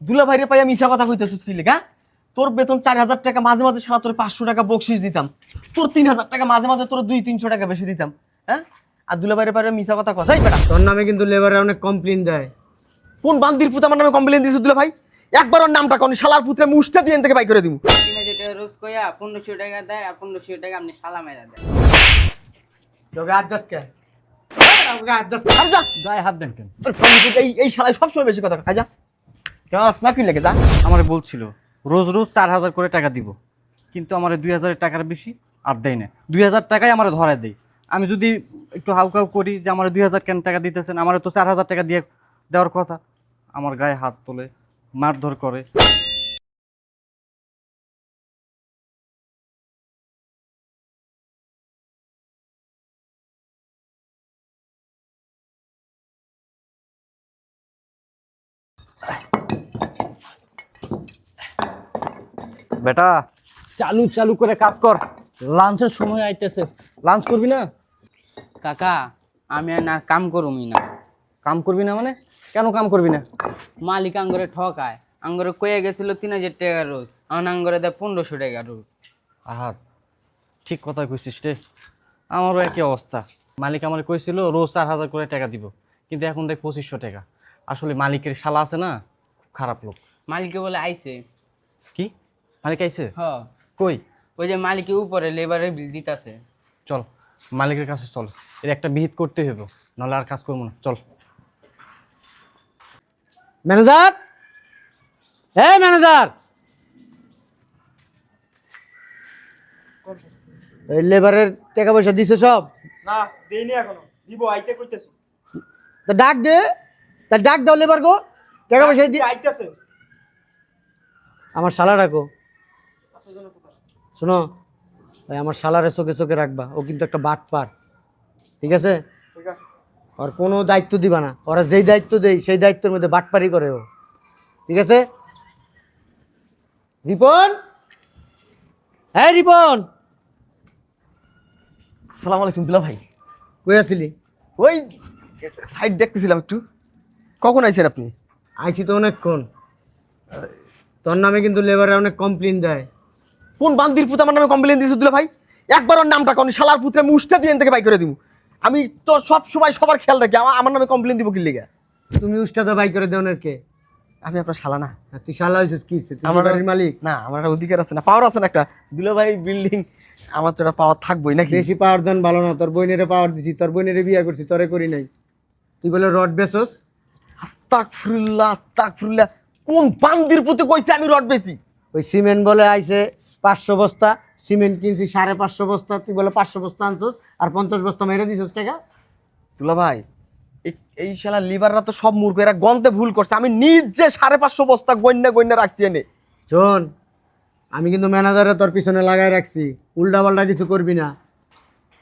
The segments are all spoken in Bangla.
দুলা ভাইরে পাইয়া মিছা কথা কইতেছিস কি লেগা? তোর বেতন চার হাজার টাকা মাঝে মাঝে সারা তোর পাঁচশো টাকা বকশিস দিতাম। তোর তিন হাজার টাকা মাঝে মাঝে তোর দুই তিনশো টাকা বেশি দিতাম হ্যাঁ? আর দুলা ভাইরে পাইয়া মিছা কথা কথাই বেটা। তোর নামে কিন্তু লেবারে অনেক কমপ্লেন দেয়। কোন বান্দির পুত আমার নামে কমপ্লেন দিয়েছে দুলা ভাই একবার ওর নামটা কোন শালার পুত্রে মুষ্টা দিয়ে থেকে বাই করে দিব টাকা রোজ কইয়া পনেরোশো টাকা দেয় আর পনেরোশো টাকা আপনি সালা মেরা দেয় তোকে হাত গায়ে হাত দেন কেন? এই এই শালায় সবসময় বেশি কথা যা। কাস না কি লেগে যা। আমার বলছিল রোজ রোজ চার হাজার করে টাকা দিব। কিন্তু আমার দুই হাজারের টাকার বেশি আর দেয় না। দুই হাজার টাকাই আমার ধরায় দেয়। আমি যদি একটু হাউকাউ করি যে আমার দুই হাজার কেন টাকা দিতেছেন আমার তো চার হাজার টাকা দিয়ে দেওয়ার কথা। আমার গায়ে হাত তোলে মারধর করে। বেটা। চালু চালু করে কাজ কর। লাঞ্চের সময় আইতেছে। লাঞ্চ করবি না? কাকা আমি আর না কাম করুমি না। কাম করবি না মানে? কেন কাম করবি না? মালিক আঙ্গরে ঠকায়। আঙ্গরে কয়ে গেছিল তিন হাজার টাকা রোজ। আমার আঙ্গরে দেয় পনেরোশো টাকা রোজ। আহাত ঠিক কথা কইছিস রে। আমারও একই অবস্থা। মালিক আমার কইছিল রোজ চার হাজার করে টাকা দিব। কিন্তু এখন দেখ পঁচিশশো টাকা। আসলে মালিকের শালা আছে না খুব খারাপ লোক। মালিকে বলে আইছে। কি মালিক আইছে? হ। কই? ওই যে মালিকে উপরে লেবারের বিল দিতাছে। চল মালিকের কাছে চল। এর একটা বিহিত করতে হবে নাহলে আর কাজ করব না। চল। ম্যানেজার? এই ম্যানেজার! এই লেবারের টাকা পয়সা দিছে সব? না দেইনি এখনও। দিব আইতে কইতেছি। তা ডাক দে। তা ডাক দাও লেবার গো টাকা পয়সা দি আইতেছে। আমার শালা রাখো শোনো ভাই আমার শালারে চোখে চোখে রাখবা। ও কিন্তু একটা বাট পার ঠিক আছে। ওর কোনো দায়িত্ব দিবা না। ওরা যেই দায়িত্ব দেয় সেই দায়িত্বের মধ্যে বাটপারি করে ও। ঠিক আছে? রিপন? হ্যাঁ রিপন? সালাম আলাইকুম দুলা ভাই। কই আছিলি? ওই সাইড দেখতেছিলাম একটু। কখন আইছেন আপনি? আইছি তো অনেকক্ষণ। তোর নামে কিন্তু লেবারে অনেক কমপ্লেন দেয়। কোন বান্দির পুত আমার নামে কমপ্লেন দিয়েছে দুলা ভাই? একবার ওর নামটা কোন শালার পুত্রে মুষ্টা দিয়ে এখান থেকে বাই করে দিব। আমি তো সব সময় সবার খেয়াল রাখি আমার আমার নামে কমপ্লেন দিব কি লেগে? তুমি উস্তাদা বাই করে দেওয়ার কে? আমি আপনার শালা না। তুই শালা হয়েছিস কি? আমার বাড়ির মালিক। না আমার একটা অধিকার আছে না পাওয়ার আছে না একটা। দুলা ভাই বিল্ডিং আমার তো একটা পাওয়ার থাকবোই নাকি? বেশি পাওয়ার দেন ভালো না তোর বইনেরে পাওয়ার দিছি তোর বইনেরে বিয়ে করছি তোরে করি নাই। তুই বলে রড বেসস আস্তাক ফিরুল্লাহ আস্তাক ফিরুল্লাহ কোন বান্দির পুতে কইছে আমি রড বেশি ওই সিমেন্ট বলে আইছে পাঁচশো বস্তা সিমেন্ট কিনছি সাড়ে পাঁচশো বস্তা তুই বলে পাঁচশো বস্তা আনছোস আর পঞ্চাশ বস্তা মেরে দিছিস টাকা দুলা ভাই এই- শালা লিভাররা তো সব মূর্খ এরা গন্তে ভুল করছে। আমি নিজে সাড়ে পাঁচশো বস্তা গন্যা গন্যা রাখছি এনে। শোন আমি কিন্তু ম্যানেজারে তোর পিছনে লাগাই রাখছি উল্টা পাল্টা কিছু করবি না।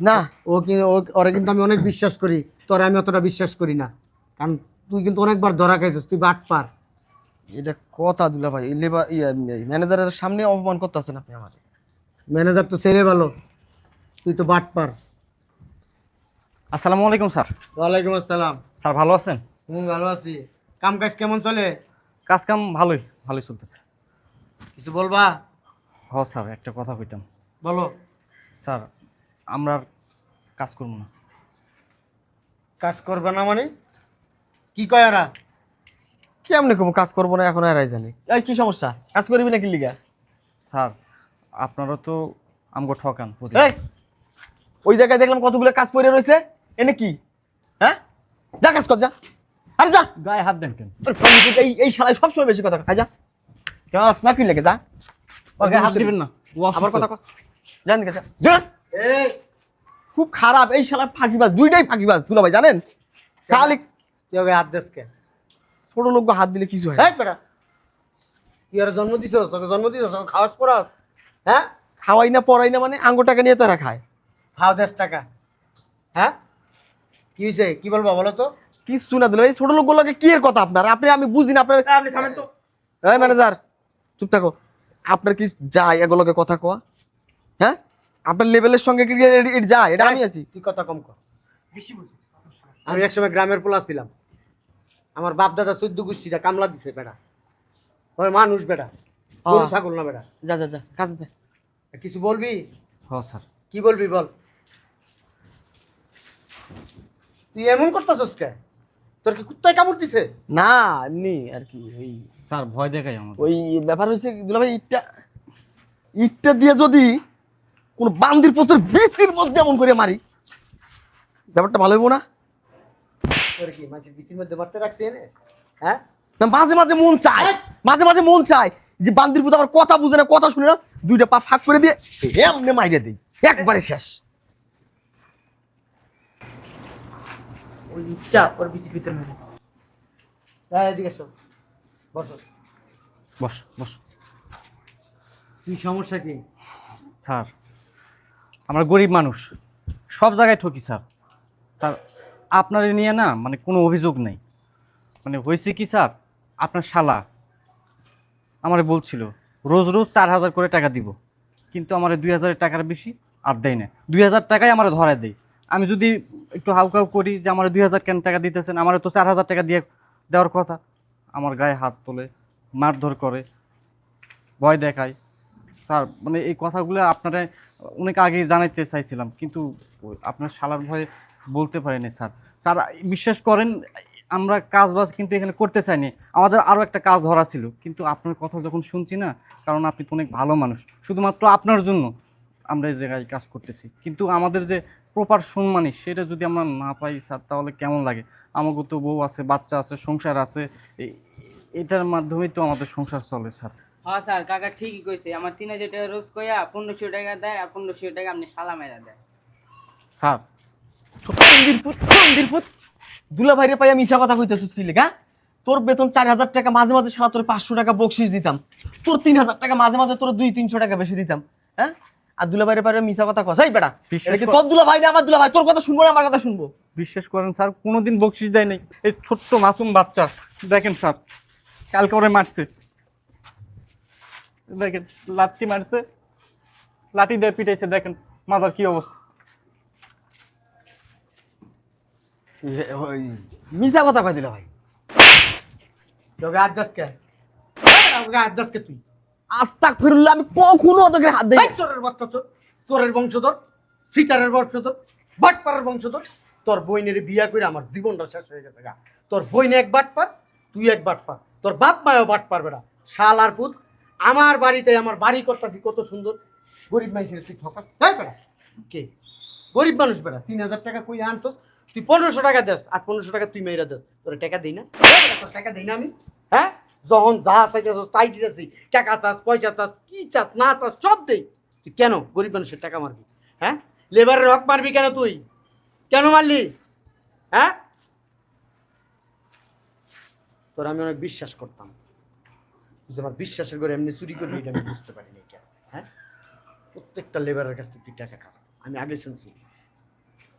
না। ও কিন্তু ও- ওরে কিন্তু আমি অনেক বিশ্বাস করি তোরে আমি অতটা বিশ্বাস করি না। কারণ তুই কিন্তু অনেকবার ধরা খাইছিস তুই বাট পার এটা কথা দুলা ভাই লেবার ম্যানেজারের সামনে অপমান করতেছেন আপনি আমার ম্যানেজার তো ছেড়ে ভালো তুই তো বাট পার আসসালামু আলাইকুম স্যার। ওয়ালাইকুম আসসালাম। স্যার ভালো আছেন? হুম ভালো আছি। কাম কাজ কেমন চলে? কাজ কাম ভালোই ভালোই চলতেছে। কিছু বলবা? হ স্যার একটা কথা কইতাম। বলো। স্যার আমরা আর কাজ করব না। কাজ করবে না মানে? কি কয় এরা? কি আপনি কম? কাজ করব না এখন এরাই জানি। এই কি সমস্যা? কাজ করবি না কি লিগা? স্যার আপনারা তো আমগো ঠকান প্রতিদিন। এই ওই জায়গায় দেখলাম কতগুলো কাজ পড়ে রয়েছে। এনে কি? হ্যাঁ? যা কাজ কর যা। আরে যা। গায়ে হাত দেন কেন? এই এই শালায় সবসময় বেশি কথা খাই যা। কাজ না কি লেগে যা গায়ে হাত দিবেন না। ও আমার কথা কস। জান গেছে যা। এই। খুব খারাপ এই শালা ফাঁকিবাজ দুইটাই ফাঁকিবাজ। দুলা ভাই জানেন খালি ওকে হাত দেশকে ছোট লোক হাত দিলে কিছু হয় না। হ্যাঁ বেটা তুই আর জন্ম ওকে জন্ম ওকে খাওয়াস পড়াস হ্যাঁ? খাওয়াই না পড়াই না মানে আঙ্গ টাকা নিয়ে তারা খায়। খাও দেশ টাকা হ্যাঁ? কি হয়েছে কি বলব বলো তো? কিছু না দিলে। এই ছোট লোকগুলোকে কি এর কথা আপনার? আপনি আমি বুঝি না আপনার আপনি থামেন তো। এই ম্যানেজার চুপ থাকো। আপনার কি যায় এগুলোকে কথা কোয়া? হ্যাঁ? আপনার লেভেলের সঙ্গে কি যায় এটা আমি আছি। তুই কথা কম কর। আমি একসময় গ্রামের পোলা ছিলাম। আমার বাপ দাদা চোদ্দ গোষ্ঠীটা কামলা দিছে বেটা ওই মানুষ বেটা গরু হ্যাঁ। ছাগল না বেটা যা যা যা কাজে যা। কিছু বলবি? হ স্যার। কি বলবি বল। তুই এমন করতেছস কে? তোর কি কুত্তায় কামড় দিছে? না এমনি আর কি ওই স্যার ভয় দেখাই আমার ওই ব্যাপার হয়েছে দুলা ভাই ইটটা ইটটা দিয়ে যদি কোন বান্দির পোস্টের বৃষ্টির মধ্যে এমন করে মারি ব্যাপারটা ভালো হইব না? কি? বিচির মধ্যে মারতে রাখছি এনে? হ্যাঁ? না, মাঝে মাঝে মন চায়। মাঝে মাঝে মন চায় যে বান্দির পুত আমার কথা বুঝে না কথা শুনে না দুইটা পা ফাঁক করে দিয়ে এমনি মাইরে দিই। একবারে শেষ। ওই ইটটা ওর বিচির ভিতরে মেরে হ্যাঁ এদিকে এসো। বসো। বস বস। কি সমস্যা কি? স্যার আমরা গরিব মানুষ। সব জায়গায় ঠকি স্যার। স্যার আপনার নিয়ে না মানে কোনো অভিযোগ নেই। মানে হয়েছে কি স্যার? আপনার শালা। আমারে বলছিল, রোজ রোজ চার হাজার করে টাকা দিব। কিন্তু আমার দুই হাজারের টাকার বেশি আর দেয় না। দুই হাজার টাকাই আমার ধরায় দেয়। আমি যদি একটু হাউকাউ করি যে আমার দুই হাজার কেন টাকা দিতেছেন? আমার তো চার হাজার টাকা দিয়ে দেওয়ার কথা। আমার গায়ে হাত তোলে, মারধর করে, ভয় দেখায়। স্যার মানে এই কথাগুলো আপনারা অনেক আগেই জানাইতে চাইছিলাম। কিন্তু আপনার শালার ভয়ে বলতে পারিনি স্যার। স্যার বিশ্বাস করেন আমরা কাজ বাজ কিন্তু এখানে করতে চাইনি। আমাদের আরও একটা কাজ ধরা ছিল কিন্তু আপনার কথা যখন শুনছি না কারণ আপনি তো অনেক ভালো মানুষ শুধুমাত্র আপনার জন্য আমরা এই জায়গায় কাজ করতেছি। কিন্তু আমাদের যে প্রপার সম্মানই সেটা যদি আমরা না পাই স্যার তাহলে কেমন লাগে? আমাকে তো বউ আছে বাচ্চা আছে সংসার আছে এটার মাধ্যমেই তো আমাদের সংসার চলে স্যার। হ্যাঁ স্যার কাকা ঠিকই কইছে। আমার তিন হাজার টাকা রোজ কইয়া পনেরোশো টাকা দেয় আর পনেরোশো টাকা আপনি সালামেরা দেয় স্যার দুলা ভাইরে পাইয়া মিশা কথা কইতেছিস কি তোর বেতন চার হাজার টাকা মাঝে মাঝে সারা তোর পাঁচশো টাকা বকশিস দিতাম। তোর তিন হাজার টাকা মাঝে মাঝে তোর দুই তিনশো টাকা বেশি দিতাম হ্যাঁ? আর দুলা ভাইরে পাইয়া মিশা কথা কস এই বেটা। তোর দুলা ভাই না আমার দুলা ভাই? তোর কথা শুনব না আমার কথা শুনব? বিশ্বাস করেন স্যার কোনোদিন বকশিস দেয় নাই। এই ছোট্ট মাসুম বাচ্চা। দেখেন স্যার কালকে ওরে মারছে। দেখেন লাঠি মারছে। লাঠি দিয়ে পিটাইছে দেখেন মাজার কি অবস্থা। মিশা কথা কয় দিলা ভাই? তোকে হাত দাস কে? তোকে হাত দাস কে তুই? আস্তাক ফিরুল্লাহ আমি কখনো তোকে হাত দেই চোরের বাচ্চা চোর চোরের বংশধর সিটারের বংশধর বাটপাড়ের বংশধর। তোর বইনের বিয়া করে আমার জীবনটা শেষ হয়ে গেছে গা। তোর বইনে এক বাটপার তুই এক বাটপার। তোর বাপ মায়ও বাট পারবে না শাল আর পুত আমার বাড়িতে আমার বাড়ি করতেছি কত সুন্দর। গরিব মানুষের তুই ঠকাস। হ্যাঁ বেড়া কে? গরিব মানুষ বেড়া তিন হাজার টাকা কই আনছস? তুই পনেরোশো টাকা দেস আর পনেরোশো টাকা তুই মেয়েরা দেস। তোর টাকা দিই না। তোর টাকা দিই না আমি? হ্যাঁ? যখন যা চাইতেছ তাই দিতেছি। টাকা চাস পয়সা চাস কি চাস না চাস সব দেই। তুই কেন? গরিব মানুষের টাকা মারবি। হ্যাঁ? লেবারের হক মারবি কেন তুই? কেন মারলি? হ্যাঁ? তোর আমি অনেক বিশ্বাস করতাম। কিন্তু আমার বিশ্বাসের করে এমনি চুরি করবি এটা আমি বুঝতে পারিনি কেন। হ্যাঁ? প্রত্যেকটা লেবারের কাছ থেকে তুই টাকা খাস। আমি আগে শুনছি।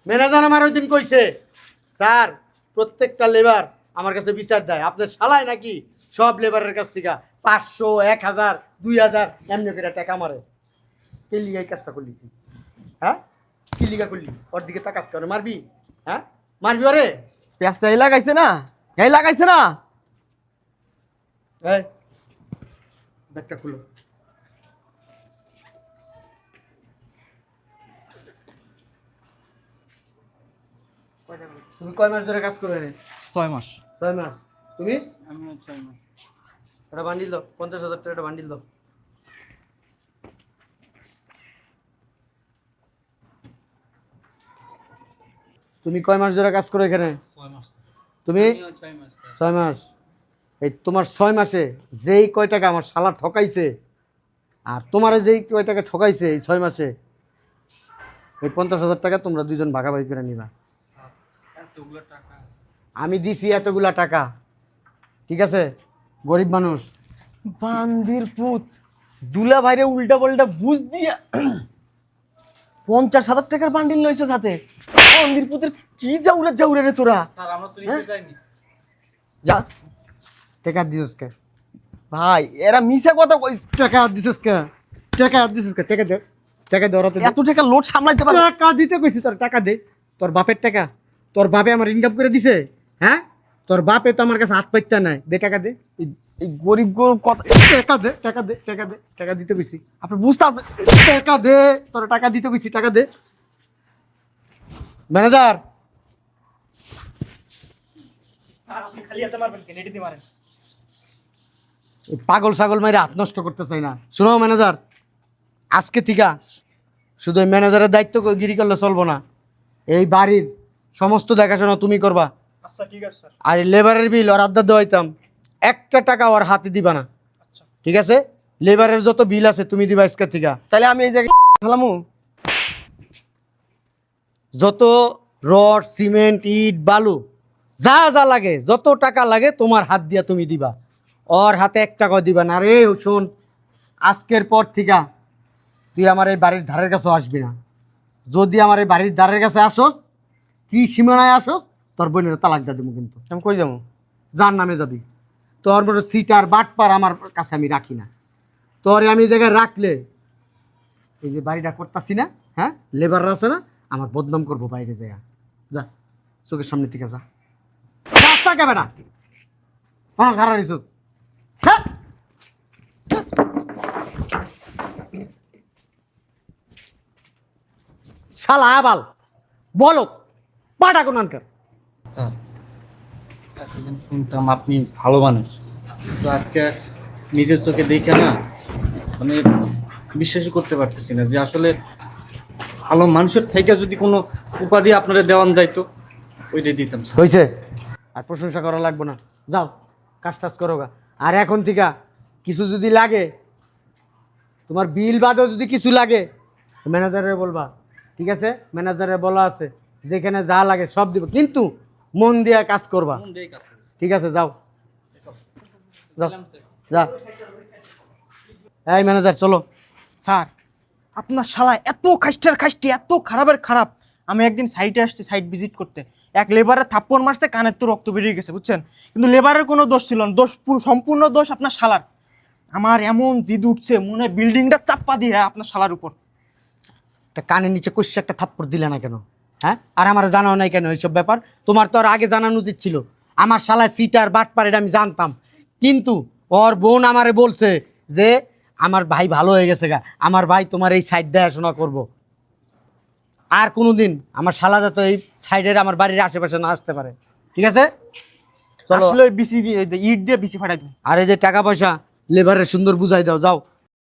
ম্যানেজার আমার ওই দিন কইছে স্যার প্রত্যেকটা লেবার আমার কাছে বিচার দেয়। আপনার শালায় নাকি সব লেবারের কাছ থেকে পাঁচশো এক হাজার দুই হাজার এমনি করে টাকা মারে। কে লিগাই কাজটা করলি তুই? হ্যাঁ? কি লিগা করলি? ওর দিকে তাকাস করে মারবি? হ্যাঁ? মারবি ওরে? পেঁয়াজটা এই লাগাইছে না? এই লাগাইছে না? এই ব্যাগটা খুলো। তুমি কয় মাস ধরে কাজ করবে রে ছয় মাস। ছয় মাস। তুমি? আমি ছয় মাস। একটা বান্ডিল দাও পঞ্চাশ হাজার টাকা একটা বান্ডিল দাও। তুমি কয় মাস ধরে কাজ করো এখানে? তুমি? ছয় মাস। স্যার। ছয় মাস। এই তোমার ছয় মাসে যেই কয় টাকা আমার শালা ঠকাইছে আর তোমার যেই কয় টাকা ঠকাইছে এই ছয় মাসে এই পঞ্চাশ হাজার টাকা তোমরা দুজন ভাগাভাগি করে নিবা। আমি দিছি এতগুলা টাকা। ঠিক আছে? গরিব মানুষ। বান্দির পুত। দুলা ভাইরে উল্টা পাল্টা বুঝ দিয়া পঞ্চাশ হাজার টাকার বান্ডিল লইছো সাথে। বান্দির পুতের কি যাউরে যাউরে রে তোরা? চাইনি। যা। টাকা দিস কে? ভাই এরা মিশা কথা কই? টাকা দিস কে? টাকা দিস কে? টাকা দে। টাকা দে তো এত টাকা লোড সামলাইতে পারে। টাকা দিতে কইছি তোর টাকা দে। তোর বাপের টাকা। তোর বাপে আমার ইনকাম করে দিছে হ্যাঁ? তোর বাপে তো আমার কাছে হাত পাইতে নাই। দে টাকা দে। এই- গরিব গরিব কথা টাকা দে টাকা দে টাকা দে, টাকা দিতে কইছি। আপনি বুঝতে আসবেন টাকা দে, তোর টাকা দিতে কইছি, টাকা দে। ম্যানেজার। পাগল ছাগল মাইরে হাত নষ্ট করতে চাই না। শোনো ম্যানেজার, আজকে থেকে শুধু ম্যানেজারের দায়িত্ব গিরি করলে চলবো না। এই বাড়ির সমস্ত দেখাশোনা তুমি করবা। আচ্ছা ঠিক আছে স্যার। আর লেবারের বিল ওর আড্ডা দেওয়াইতাম একটা টাকা ওর হাতে দিবা না। ঠিক আছে? লেবারের যত বিল আছে তুমি দিবা আজকে থেকে। তাহলে আমি এই জায়গায় ফেলামু। যত রড সিমেন্ট ইট বালু যা যা লাগে যত টাকা লাগে তোমার হাত দিয়া তুমি দিবা। ওর হাতে এক টাকা দিবা না। রে শোন আজকের পর থেকে তুই আমার এই বাড়ির ধারের কাছে আসবি না। যদি আমার এই বাড়ির ধারের কাছে আসস তুই সীমানায় আসস তোর বোনের তালাক দিয়ে দেবো কিন্তু। আমি কই যাব? যার নামে যাবি। তোর মতো সিটার বাটপার আমার কাছে আমি রাখি না। তোর আমি এই জায়গায় রাখলে এই যে বাড়িটা করতাছি না হ্যাঁ লেবার আছে না আমার বদনাম করব বাইরে জায়গা যা চোখের সামনে থেকে যা। রাস্তা কে বেটা? হ্যাঁ খারাপ রিসোর্স হ্যাঁ। শালা আবাল বলো পাটা কোন আনকার? স্যার এতদিন শুনতাম আপনি ভালো মানুষ। তো আজকে নিজের চোখে দেখে না মানে বিশ্বাসই করতে পারতেছি না যে আসলে ভালো মানুষের থেকে যদি কোনো উপাধি আপনারা দেওয়ান যাইতো ওইটাই দিতাম স্যার। হয়েছে আর প্রশংসা করা লাগবে না। যাও কাজ টাজ করো গা। আর এখন থেকে কিছু যদি লাগে তোমার বিল বাদেও যদি কিছু লাগে ম্যানেজারে বলবা ঠিক আছে? ম্যানেজারে বলা আছে। যেখানে যা লাগে সব দিব। কিন্তু মন দিয়ে কাজ করবা। ঠিক আছে যাও। যা। এই ম্যানেজার চলো। স্যার আপনার শালা এত খাইস্টার খাইস্টি এত খারাপের খারাপ। আমি একদিন সাইটে আসছি সাইট ভিজিট করতে। এক লেবারের থাপ্পড় মারছে কানের তো রক্ত বেরিয়ে গেছে বুঝছেন? কিন্তু লেবারের কোনো দোষ ছিল না। দোষ পুরো সম্পূর্ণ দোষ আপনার শালার। আমার এমন জিদ উঠছে মনে বিল্ডিংটা চাপ্পা দিয়ে আপনার শালার উপর। একটা কানের নিচে কষে একটা থাপ্পড় দিলে না কেন? হ্যাঁ? আর আমার জানাও নাই কেন এইসব ব্যাপার? তোমার তো আর আগে জানানো উচিত ছিল। আমার শালায় সিটার বাটপার এটা আমি জানতাম। কিন্তু ওর বোন আমারে বলছে যে আমার ভাই ভালো হয়ে গেছে গা। আমার ভাই তোমার এই সাইড দেখাশোনা করব। আর কোনো দিন আমার শালা যাতে এই সাইডের আমার বাড়ির আশেপাশে না আসতে পারে। ঠিক আছে? চলো। আসলে ওই বিসি দিয়ে ইট দিয়ে বিসি ফাটাই আর এই যে টাকা পয়সা লেবারের সুন্দর বুঝাই দাও যাও।